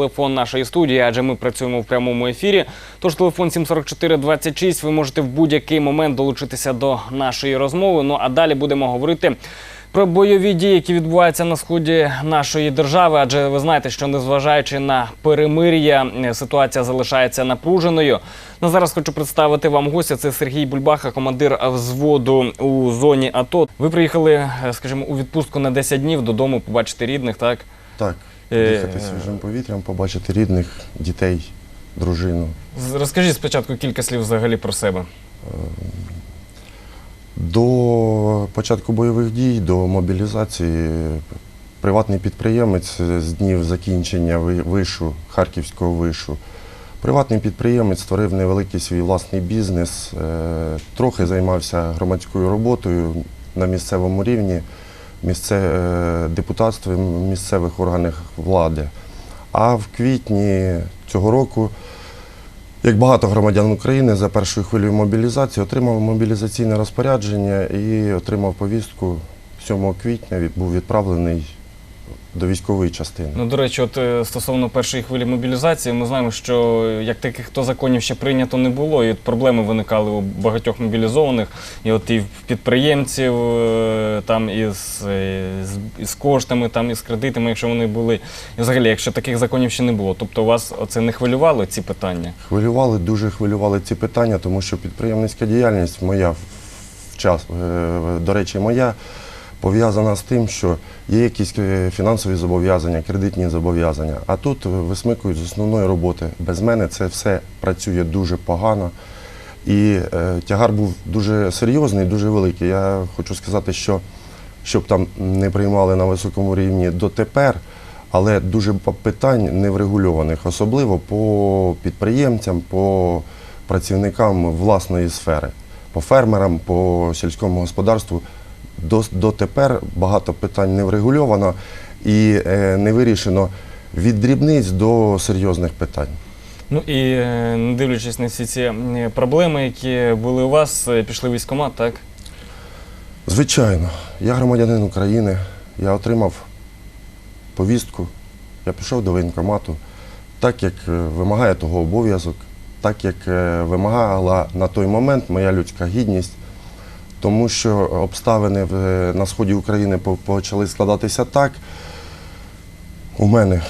Телефон нашої студії, адже ми працюємо в прямому ефірі. Тож телефон 74426, ви можете в будь-який момент долучитися до нашої розмови. Ну а далі будемо говорити про бойові дії, які відбуваються на сході нашої держави. Адже ви знаєте, що незважаючи на перемир'я, ситуація залишається напруженою. На зараз хочу представити вам гостя. Це Сергій Бульбаха, командир взводу у зоні АТО. Ви приїхали, е, скажімо, у відпустку на 10 днів додому, побачити рідних, так? Так, дихати свіжим повітрям, побачити рідних, дітей, дружину. Розкажіть спочатку кілька слів взагалі про себе. До початку бойових дій, до мобілізації, приватний підприємець з днів закінчення вишу, Харківського вишу. Приватний підприємець створив невеликий свій власний бізнес, е, трохи займався громадською роботою на місцевому рівні, місце, депутатства місцевих органів влади. А в квітні цього року як багато громадян України за першою хвилею мобілізації отримав мобілізаційне розпорядження і отримав повістку 7 квітня. Був відправлений до військової частини. Ну, до речі, от е, стосовно першої хвилі мобілізації, ми знаємо, що е, як таких то законів ще прийнято не було, і от проблеми виникали у багатьох мобілізованих, і от і в підприємців е, там е, з, із коштами, там із кредитами, якщо вони були. І взагалі, якщо таких законів ще не було, тобто вас оце не хвилювало ці питання? Хвилювали, дуже хвилювали ці питання, тому що підприємницька діяльність моя в- час, до речі, моя пов'язана з тим, що є якісь е, фінансові зобов'язання, кредитні зобов'язання. А тут висмикують з основної роботи. Без мене це все працює дуже погано. І е, тягар був дуже серйозний, дуже великий. Я хочу сказати, що щоб там не приймали на високому рівні дотепер, але дуже питань неврегульованих, особливо по підприємцям, по працівникам власної сфери, по фермерам, по сільському господарству. До, дотепер багато питань не врегульовано і е, не вирішено від дрібниць до серйозних питань. Ну і не дивлячись на всі ці проблеми, які були у вас, е, пішли в військкомат, так? Звичайно, я громадянин України, я отримав повістку, я пішов до воєнкомату, так як е, вимагає того обов'язок, так як вимагала на той момент моя людська гідність, тому що обставини на сході України почали складатися так. У мене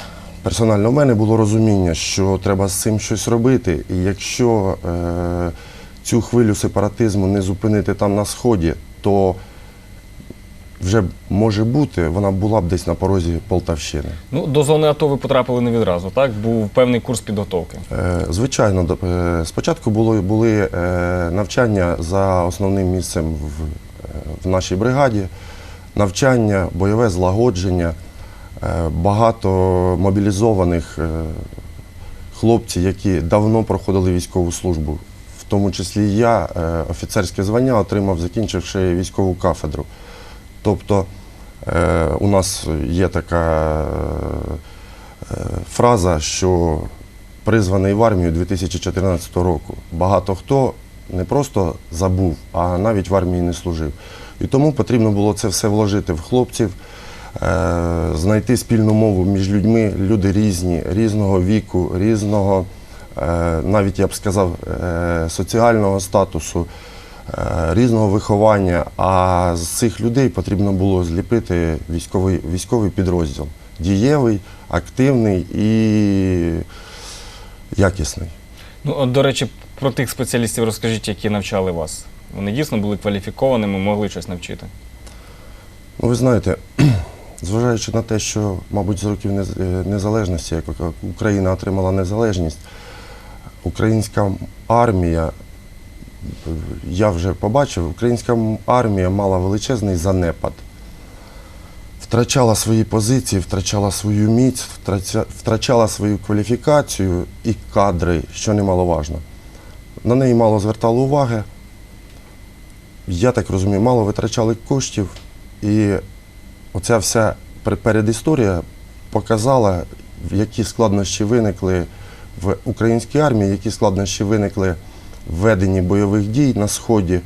персонально у мене було розуміння, що треба з цим щось робити. І якщо е, цю хвилю сепаратизму не зупинити там на сході, то вже може бути, вона була б десь на порозі Полтавщини. Ну, до зони АТО ви потрапили не відразу, так? Був певний курс підготовки. Е, Звичайно, до- е, спочатку було, були е, навчання за основним місцем в, е, в нашій бригаді, навчання, бойове злагодження, е, багато мобілізованих е, хлопців, які давно проходили військову службу. В тому числі я е, офіцерське звання отримав, закінчивши військову кафедру. Тобто е, у нас є така е, фраза, що призваний в армію 2014 року. Багато хто не просто забув, а навіть в армії не служив. І тому потрібно було це все вложити в хлопців, е, знайти спільну мову між людьми. Люди різні, різного віку, різного, е, навіть я б сказав, е, соціального статусу, різного виховання. А з цих людей потрібно було зліпити військовий, військовий підрозділ. Дієвий, активний і якісний. Ну, от, до речі, про тих спеціалістів розкажіть, які навчали вас. Вони дійсно були кваліфікованими, могли щось навчити. Ну, ви знаєте, зважаючи на те, що, мабуть, з років е, незалежності, як Україна отримала незалежність, українська армія, е, я вже побачив, українська армія мала величезний занепад. Втрачала свої позиції, втрачала свою міць, втрача- втрачала свою кваліфікацію і кадри, що немаловажно. На неї мало звертали уваги. Я так розумію, мало витрачали коштів. І оця вся пер- передісторія показала, які складнощі виникли в українській армії, які складнощі виникли веденні бойових дій на Сході.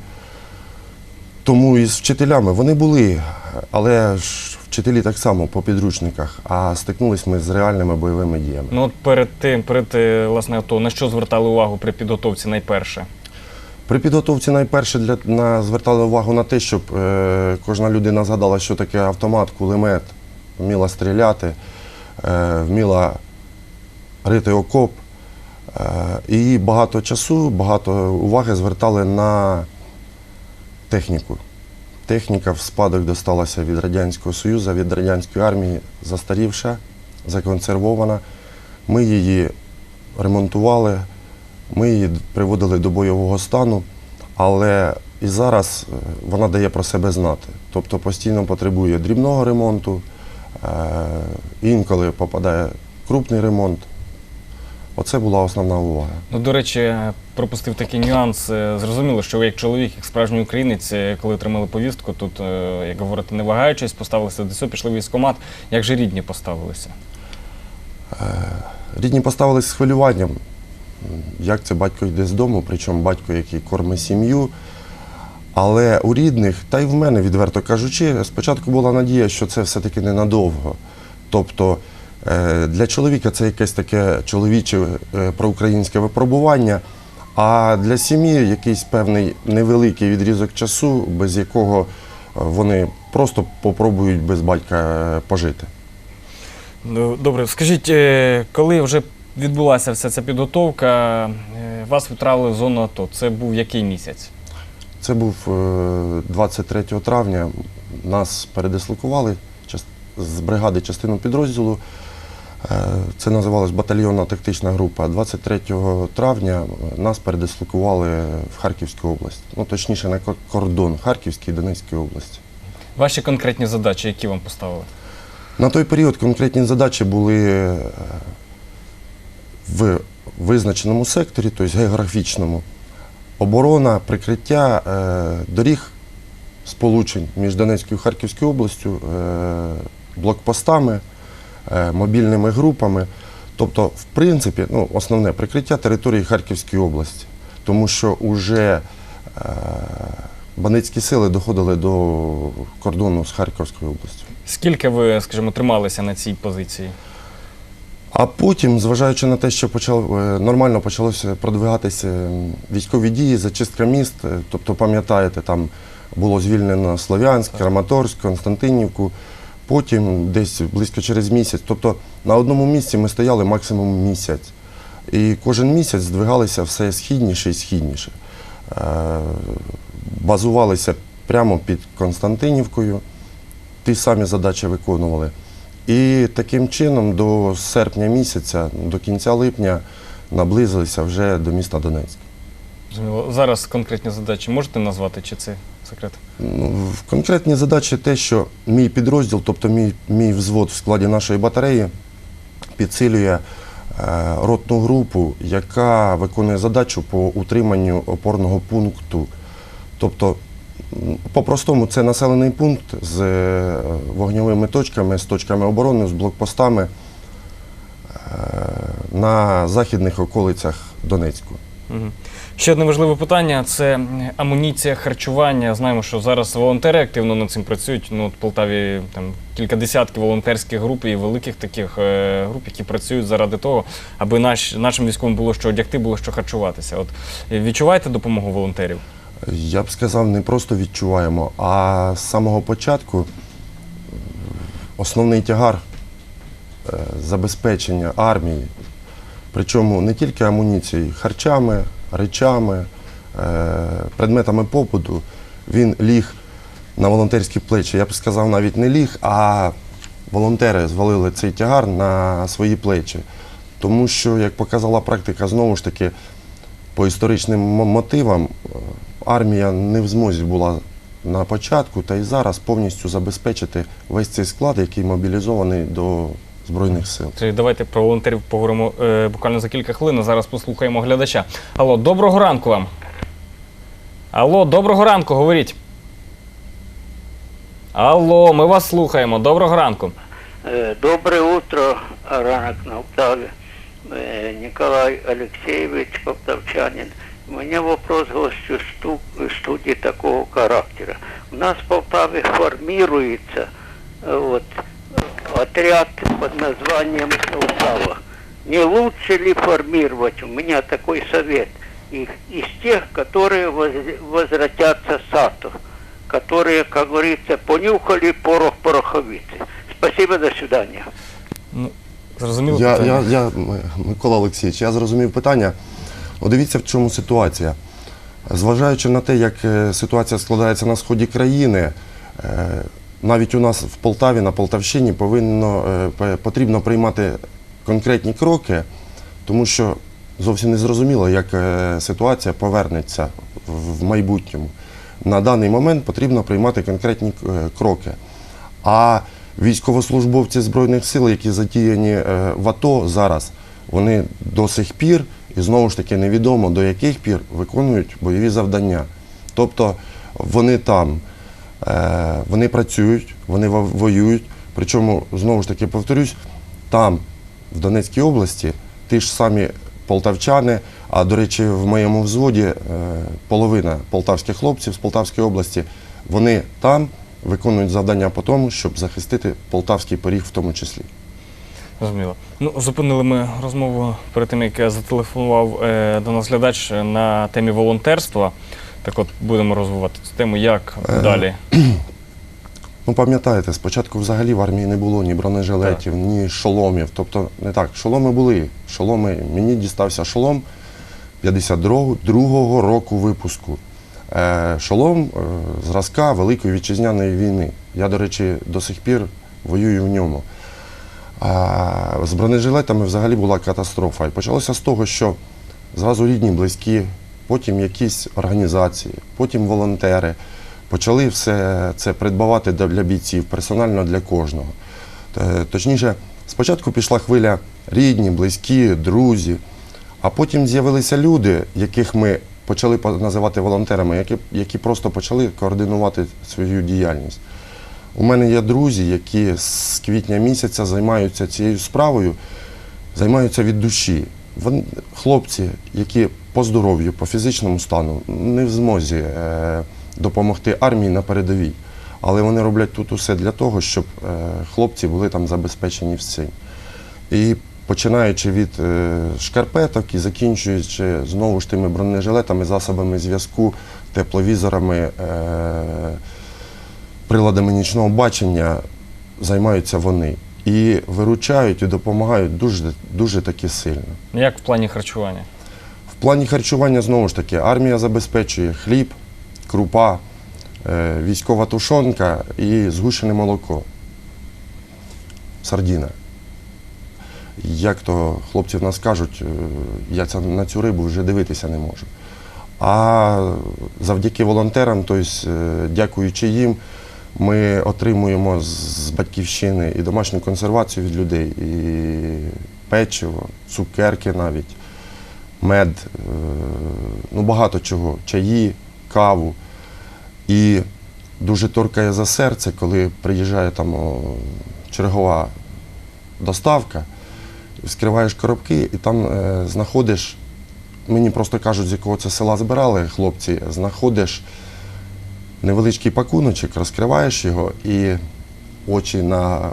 Тому і з вчителями вони були, але ж вчителі так само по підручниках, а стикнулись ми з реальними бойовими діями. Ну от перед тим, перед е, власне АТО, на що звертали увагу при підготовці найперше? При підготовці найперше для на звертали увагу на те, щоб е, кожна людина згадала, що таке автомат, кулемет, вміла стріляти, е, вміла рити окоп. Е, і багато часу, багато уваги звертали на техніку. Техніка в спадок досталася від Радянського Союзу, від радянської армії, застарівша, законсервована. Ми її ремонтували, ми її приводили до бойового стану, але і зараз е, вона дає про себе знати. Тобто постійно потребує дрібного ремонту, е, інколи попадає крупний ремонт. Оце була основна увага. Ну, до речі, пропустив такий нюанс. Е, Зрозуміло, що ви як чоловік, як справжній українець, е, коли отримали повістку, тут, е, як говорити, не вагаючись, поставилися до цього, пішли в військкомат. Як же рідні поставилися? Рідні поставились з хвилюванням, як це батько йде з дому, причому батько, який кормить сім'ю. Але у рідних, та й в мене, відверто кажучи, спочатку була надія, що це все-таки ненадовго. Тобто для чоловіка це якесь таке чоловіче е, проукраїнське випробування, а для сім'ї якийсь певний невеликий відрізок часу, без якого е, вони просто попробують без батька е, пожити. Ну, Добре, скажіть, е, коли вже відбулася вся ця підготовка, е, вас відправили в зону АТО. Це був який місяць? Це був е, 23 травня. Нас передислокували з бригади частину підрозділу. Е, Це називалась батальйонна тактична група. 23 травня нас передислокували в Харківську область. Ну, точніше, на кордон Харківської і Донецької області. Ваші конкретні задачі, які вам поставили? На той період конкретні задачі були е, в визначеному секторі, тобто географічному. Оборона, прикриття е, доріг сполучень між Донецькою і Харківською областю, блокпостами, мобільними групами. Тобто, в принципі, ну, основне прикриття території Харківської області, тому що вже е, бандитські сили доходили до кордону з Харківською областю. Скільки ви, скажімо, трималися на цій позиції? А потім, зважаючи на те, що почав, е, нормально почалося продвигатися військові дії, зачистка міст, е, тобто пам'ятаєте, там було звільнено Слов'янськ, Краматорськ, Константинівку, потім десь близько через місяць. Тобто на одному місці ми стояли максимум місяць. І кожен місяць здвигалися все східніше і східніше. Е, Базувалися прямо під Константинівкою, ті самі задачі виконували. І таким чином до серпня місяця, до кінця липня, наблизилися вже до міста Донецьк. Зараз конкретні задачі можете назвати, чи це секрет? Ну, конкретні задачі те, що мій підрозділ, тобто мій, мій взвод в складі нашої батареї, підсилює е, ротну групу, яка виконує задачу по утриманню опорного пункту. Тобто, по-простому, це населений пункт з е, вогневими точками, з точками оборони, з блокпостами е, на західних околицях Донецьку. Угу. Ще одне важливе питання це амуніція харчування. Знаємо, що зараз волонтери активно над цим працюють. Ну, от в Полтаві там кілька десятків волонтерських груп і великих таких е, груп, які працюють заради того, аби наш, нашим військовим було що одягти, було що харчуватися. От е, відчуваєте допомогу волонтерів? Я б сказав, не просто відчуваємо, а з самого початку основний тягар е, забезпечення армії, причому не тільки амуніцією, харчами, речами, е, предметами побуту, він ліг на волонтерські плечі. Я б сказав, навіть не ліг, а волонтери звалили цей тягар на свої плечі. Тому що, як показала практика, знову ж таки, по історичним мотивам е, армія не в змозі була на початку та й зараз повністю забезпечити весь цей склад, який мобілізований до Збройних сил. Це Давайте про волонтерів поговоримо е, буквально за кілька хвилин. а Зараз послухаємо глядача. Алло, доброго ранку вам. Алло, доброго ранку, говоріть. Алло, ми вас слухаємо. Доброго ранку. Э, Доброе утро, ранок на Полтаве. Э, Николай Алексеевич, полтавчанин. У меня вопрос к гостю сту- студии такого характера. У нас в Полтаве формируется э, вот, э, отряд под названием «Полтава». Не лучше ли формировать, у меня такой совет, их из тех, которые воз- возвратятся с АТО, которые, как говорится, понюхали порох пороховицы. Спасибо, до свидания. Ну, зрозуміло Я, питання? я, я, М- Микола Олексійович, я зрозумів питання. От дивіться, в чому ситуація. Зважаючи на те, як е, ситуація складається на сході країни, е, навіть у нас в Полтаві, на Полтавщині, повинно, е, потрібно приймати конкретні кроки, тому що зовсім не зрозуміло, як е, ситуація повернеться в- майбутньому. На даний момент потрібно приймати конкретні е, кроки. А військовослужбовці Збройних сил, які задіяні в АТО зараз, вони до сих пір, і знову ж таки невідомо до яких пір виконують бойові завдання. Тобто вони там, вони працюють, вони во- воюють. Причому, знову ж таки, повторюсь, там, в Донецькій області, ті ж самі полтавчани, а до речі, в моєму взводі е, половина полтавських хлопців з Полтавської області, вони там виконують завдання по тому, щоб захистити полтавський поріг в тому числі. Зрозуміло. Ну, зупинили ми розмову перед тим, як я зателефонував е, до нас глядач е, на темі волонтерства. Так от будемо розвивати цю тему. Як Е, далі? Ну, пам'ятаєте, спочатку взагалі в армії не було ні бронежилетів, ні шоломів. Тобто, не так, шоломи були. Шоломи, мені дістався шолом 52-го року випуску. Е, шолом е, зразка Великої вітчизняної війни. Я, до речі, до сих пір воюю в ньому. А з бронежилетами взагалі була катастрофа. І почалося з того, що зразу рідні, близькі, потім якісь організації, потім волонтери почали все це придбавати для бійців, персонально для кожного. Е, Точніше, спочатку пішла хвиля рідні, близькі, друзі, а потім з'явилися люди, яких ми почали називати волонтерами, які, які просто почали координувати свою діяльність. У мене є друзі, які з квітня місяця займаються цією справою, займаються від душі. Вони, хлопці, які по здоров'ю, по фізичному стану не в змозі е, допомогти армії на передовій. Але вони роблять тут усе для того, щоб е, хлопці були там забезпечені всім. І починаючи від е, шкарпеток і закінчуючи знову ж тими бронежилетами, засобами зв'язку, тепловізорами, приладами нічного бачення, займаються вони. І виручають і допомагають дуже, дуже таки сильно. Як в плані харчування? Плані харчування знову ж таки армія забезпечує хліб, крупа, е, військова тушонка і згущене молоко. Сардіна. Як то хлопці в нас кажуть, е, я на цю рибу вже дивитися не можу. А завдяки волонтерам, тобто, дякуючи їм, ми отримуємо з батьківщини і домашню консервацію від людей, і печиво, цукерки навіть мед, е, ну багато чого, чаї, каву. І дуже торкає за серце, коли приїжджає там чергова доставка, скриваєш коробки і там е, знаходиш, мені просто кажуть, з якого це села збирали хлопці, знаходиш невеличкий пакуночок, розкриваєш його і очі на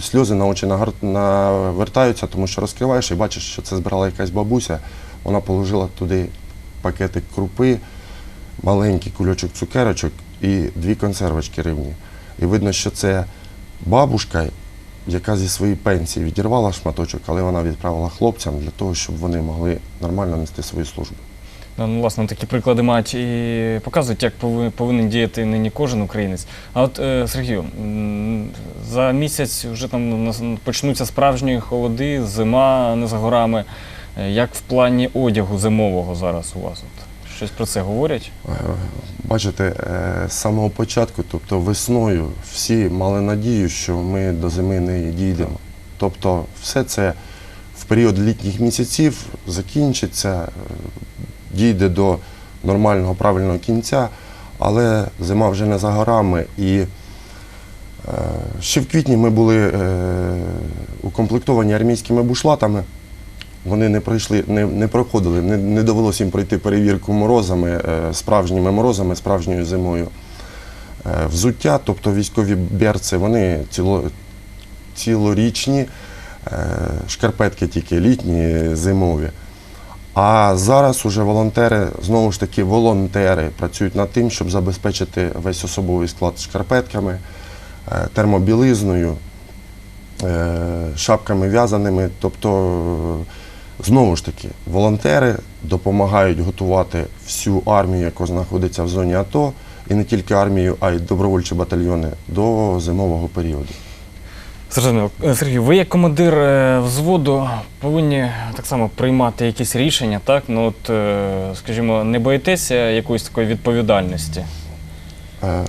сльози на очі навертаються, тому що розкриваєш і бачиш, що це збирала якась бабуся. Вона положила туди пакетик крупи, маленький кульочок цукерочок і дві консервочки рибні. І видно, що це бабушка, яка зі своєї пенсії відірвала шматочок, але вона відправила хлопцям для того, щоб вони могли нормально нести свою службу. Ну, ну, власне, такі приклади мають і показують, як повинен діяти нині кожен українець. А от е, Сергію, за місяць вже там почнуться справжні холоди, зима не за горами. Е, Як в плані одягу зимового зараз у вас? От? Щось про це говорять? Е, Бачите, е, з самого початку, тобто весною, всі мали надію, що ми до зими не дійдемо. Тобто, все це в період літніх місяців закінчиться, дійде до нормального правильного кінця, але зима вже не за горами. І ще в квітні ми були укомплектовані армійськими бушлатами. Вони не пройшли, не, не проходили, не, не довелося їм пройти перевірку морозами, е, справжніми морозами, справжньою зимою. Е, Взуття, тобто військові берці, вони ціло, цілорічні, е, шкарпетки тільки літні, зимові. А зараз уже волонтери, знову ж таки, волонтери працюють над тим, щоб забезпечити весь особовий склад шкарпетками, термобілизною, шапками в'язаними. Тобто, знову ж таки, волонтери допомагають готувати всю армію, яка знаходиться в зоні АТО, і не тільки армію, а й добровольчі батальйони до зимового періоду. Зрозуміло. Е, Сергій, ви як командир е, взводу повинні так само приймати якісь рішення, так? Ну от, е, скажімо, не боїтеся якоїсь такої відповідальності? Е,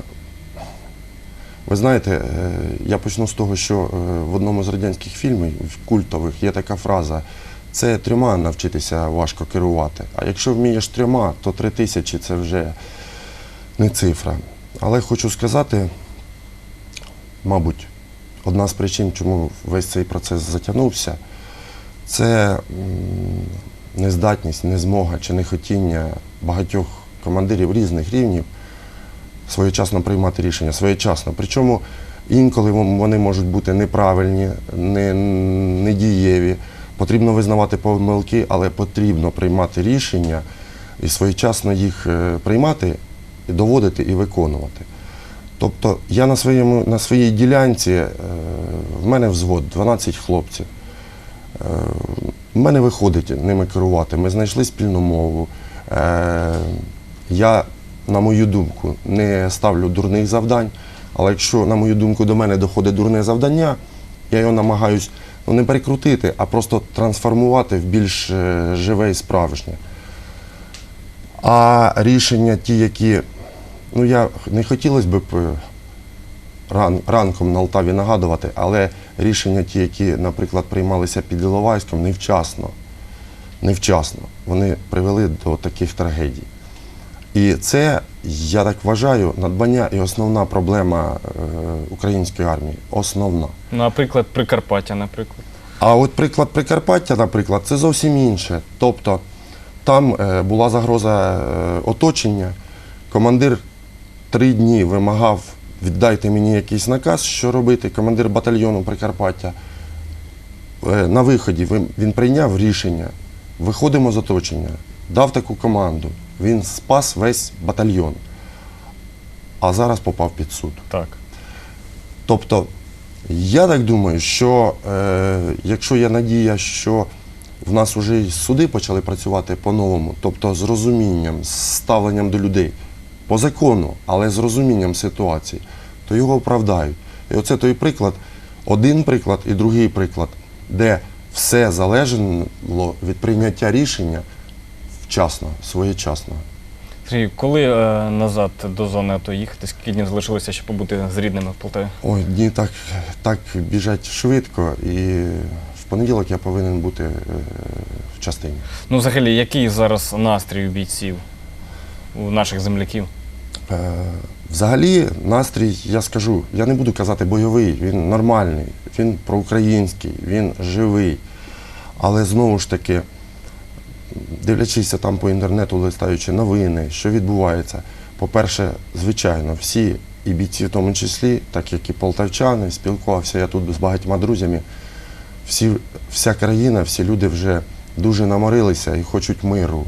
Ви знаєте, е, я почну з того, що е, в одному з радянських фільмів культових є така фраза: це трьома навчитися важко керувати. А якщо вмієш трьома, то три тисячі це вже не цифра. Але хочу сказати, мабуть, одна з причин, чому весь цей процес затягнувся, це нездатність, незмога чи нехотіння багатьох командирів різних рівнів своєчасно приймати рішення, своєчасно. Причому інколи вони можуть бути неправильні, не, недієві. Потрібно визнавати помилки, але потрібно приймати рішення і своєчасно їх е, приймати, і доводити і виконувати. Тобто я на, своєму, на своїй ділянці, е, в мене взвод 12 хлопців. Е, в мене виходить ними керувати. Ми знайшли спільну мову. Я, на мою думку, не ставлю дурних завдань, але якщо, на мою думку, до мене доходить дурне завдання, я його намагаюсь ну, не перекрутити, а просто трансформувати в більш е, живе і справжнє. А рішення ті, які, ну я не хотілося б е, ран, ранком на Алтаві нагадувати, але рішення ті, які, наприклад, приймалися під Іловайськом, невчасно. Невчасно. Вони привели до таких трагедій. І це, я так вважаю, надбання і основна проблема е, української армії. Основна. Наприклад, Прикарпаття, наприклад. А от приклад Прикарпаття, наприклад, це зовсім інше. Тобто там е, була загроза е, оточення. Командир три дні вимагав, віддайте мені якийсь наказ, що робити. Командир батальйону Прикарпаття. Е, на виході він прийняв рішення. Виходимо з оточення, дав таку команду. Він спас весь батальйон. А зараз попав під суд. Так. Тобто, я так думаю, що е, якщо є надія, що в нас вже й суди почали працювати по-новому, тобто з розумінням, з ставленням до людей, по закону, але з розумінням ситуації, то його оправдають. І оце той приклад, один приклад і другий приклад, де все залежало від прийняття рішення вчасно, своєчасно. Сергій, коли е, назад до зони АТО їхати? Скільки днів залишилося, щоб побути з рідними в Полтаві? Ой, дні так, так біжать швидко, і в понеділок я повинен бути е, в частині. Ну, взагалі, який зараз настрій у бійців, у наших земляків? Е, Взагалі, настрій, я скажу, я не буду казати бойовий, він нормальний, він проукраїнський, він живий. Але знову ж таки, дивлячися там по інтернету, листаючи новини, що відбувається. По-перше, звичайно, всі і бійці в тому числі, так як і полтавчани, спілкувався я тут з багатьма друзями. Всі, вся країна, всі люди вже дуже наморилися і хочуть миру.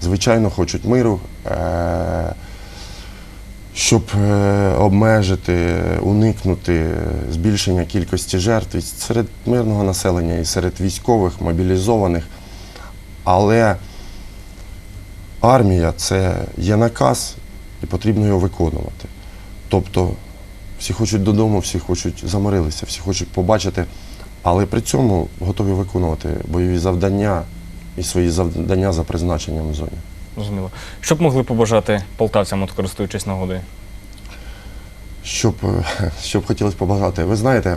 Звичайно, хочуть миру. Е- щоб е, обмежити, уникнути збільшення кількості жертв серед мирного населення і серед військових, мобілізованих. Але армія це є наказ, і потрібно його виконувати. Тобто всі хочуть додому, всі хочуть заморилися, всі хочуть побачити, але при цьому готові виконувати бойові завдання і свої завдання за призначенням в зоні. Зрозуміло. Що б могли побажати полтавцям, от користуючись нагодою? Щоб, е, щоб хотілося побажати. Ви знаєте,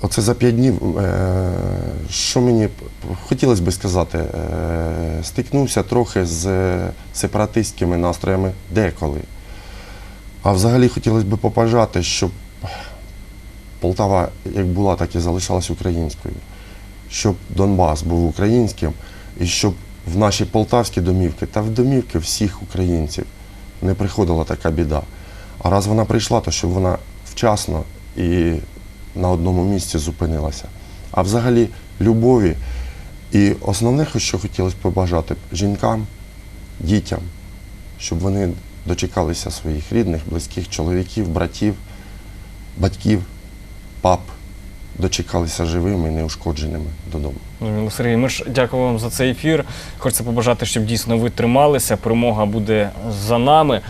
оце за п'ять днів, е, що мені хотілося би сказати, е, стикнувся трохи з сепаратистськими настроями деколи. А взагалі хотілося б побажати, щоб Полтава як була, так і залишалась українською, щоб Донбас був українським, і щоб в наші полтавські домівки та в домівки всіх українців не приходила така біда. А раз вона прийшла, то щоб вона вчасно і на одному місці зупинилася. А взагалі любові. І основне, що хотілося побажати жінкам, дітям, щоб вони дочекалися своїх рідних, близьких чоловіків, братів, батьків, пап, дочекалися живими і неушкодженими додому. Зрозуміло, Сергій, ми ж дякуємо вам за цей ефір. Хочеться побажати, щоб дійсно ви трималися. Перемога буде за нами.